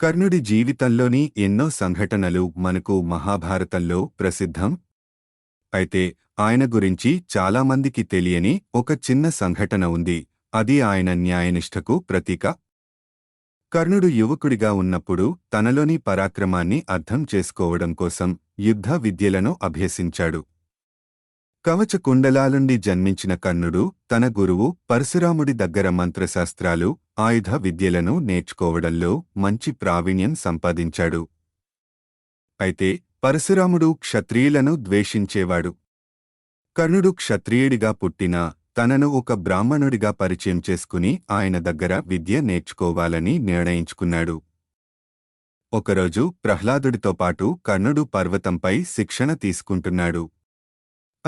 కర్ణుడి జీవితంలోని ఎన్నో సంఘటనలు మనకు మహాభారతంలో ప్రసిద్ధం. అయితే ఆయన గురించి చాలామందికి తెలియని ఒక చిన్న సంఘటన ఉంది. అది ఆయన న్యాయనిష్టకు ప్రతీక. కర్ణుడు యువకుడిగా ఉన్నప్పుడు తనలోని పరాక్రమాన్ని అర్థం చేసుకోవడం కోసం యుద్ధ విద్యలను అభ్యసించాడు. కవచ కుండలాలుండి జన్మించిన కర్ణుడు తన గురువు పరశురాముడి దగ్గర మంత్రశాస్త్రాలు ఆయుధ విద్యలను నేర్చుకోవడంలో మంచి ప్రావీణ్యం సంపాదించాడు. అయితే పరశురాముడు క్షత్రియులను ద్వేషించేవాడు. కర్ణుడు క్షత్రియుడిగా పుట్టినా తనను ఒక బ్రాహ్మణుడిగా పరిచయం చేసుకుని ఆయన దగ్గర విద్య నేర్చుకోవాలని నిర్ణయించుకున్నాడు. ఒకరోజు ప్రహ్లాదుడితో పాటు కర్ణుడు పర్వతంపై శిక్షణ తీసుకుంటున్నాడు.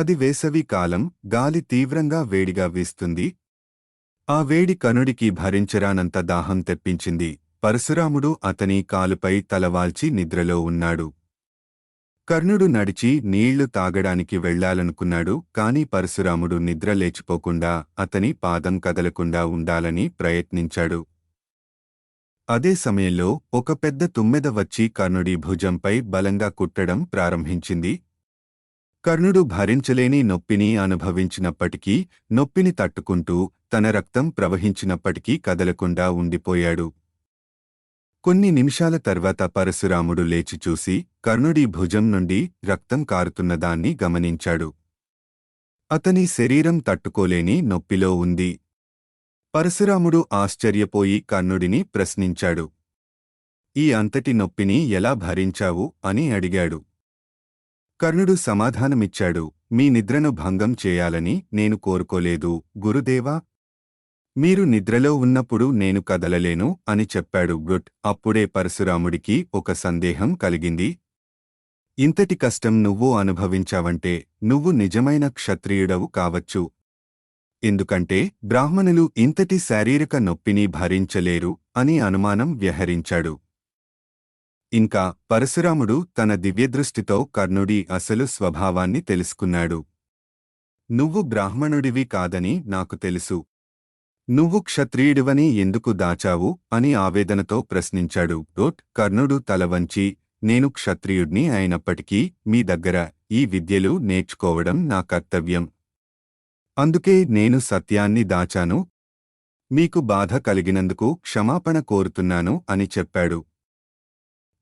అది వేసవి కాలం గాలి తీవ్రంగా వేడిగా వీస్తుంది. ఆ వేడి కనుడికి భరించరానంత దాహం తెప్పించింది. పరశురాముడు అతని కాలుపై తలవాల్చి నిద్రలో ఉన్నాడు. కర్ణుడు నడిచి నీళ్ళు తాగడానికి వెళ్ళాలనుకున్నాడు కాని పరశురాముడు నిద్ర లేచిపోకుండా అతని పాదం కదలకుండా ఉండాలని ప్రయత్నించాడు. అదే సమయంలో ఒక పెద్ద తుమ్మెద వచ్చి కర్ణుడి భుజంపై బలంగా కుట్టడం ప్రారంభించింది. కర్ణుడు భరించలేని నొప్పిని అనుభవించినప్పటికీ నొప్పిని తట్టుకుంటూ తన రక్తం ప్రవహించినప్పటికీ కదలకుండా ఉండిపోయాడు. కొన్ని నిమిషాల తర్వాత పరశురాముడు లేచి చూసి కర్ణుడి భుజం నుండి రక్తం కారుతున్నదాన్ని గమనించాడు. అతని శరీరం తట్టుకోలేని నొప్పిలో ఉంది. పరశురాముడు ఆశ్చర్యపోయి కర్ణుడిని ప్రశ్నించాడు. ఈ అంతటి నొప్పిని ఎలా భరించావు? అని అడిగాడు. కర్ణుడు సమాధానమిచ్చాడు. మీ నిద్రను భంగం చేయాలని నేను కోరుకోలేదు. గురుదేవా! మీరు నిద్రలో ఉన్నప్పుడు నేను కదలలేను అని చెప్పాడు గుట్ అప్పుడే పరశురాముడికి ఒక సందేహం కలిగింది. ఇంతటి కష్టం నువ్వు అనుభవించావంటే నువ్వు నిజమైన క్షత్రియుడవు కావచ్చు. ఎందుకంటే బ్రాహ్మణులు ఇంతటి శారీరక నొప్పిని భరించలేరు అని అనుమానం వ్యహరించాడు ఇంకా పరశురాముడు తన దివ్యదృష్టితో కర్ణుడి అసలు స్వభావాన్ని తెలుసుకున్నాడు. నువ్వు బ్రాహ్మణుడివి కాదని నాకు తెలుసు. నువ్వు క్షత్రియుడివని ఎందుకు దాచావు అని ఆవేదనతో ప్రశ్నించాడు. డోట్ కర్ణుడు తలవంచి నేను క్షత్రియుడ్ని అయినప్పటికీ మీ దగ్గర ఈ విద్యలు నేర్చుకోవడం నా కర్తవ్యం. అందుకే నేను సత్యాన్ని దాచాను. మీకు బాధ కలిగినందుకు క్షమాపణ కోరుతున్నాను అని చెప్పాడు.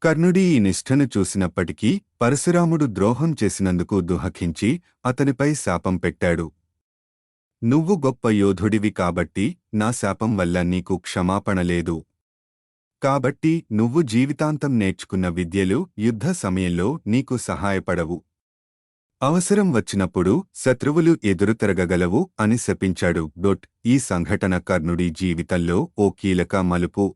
కర్ణుడి ఈ నిష్ఠను చూసినప్పటికీ పరశురాముడు ద్రోహం చేసినందుకు దుహఖించి అతనిపై శాపం పెట్టాడు. నువ్వు గొప్ప యోధుడివి కాబట్టి నా శాపం వల్ల నీకు క్షమాపణ లేదు. కాబట్టి నువ్వు జీవితాంతం నేర్చుకున్న విద్యలు యుద్ధ సమయంలో నీకు సహాయపడవు. అవసరం వచ్చినప్పుడు శత్రువులు ఎదురుతిరగగలవు అని శపించాడు. డొట్ ఈ సంఘటన కర్ణుడి జీవితంలో ఓ కీలక మలుపు.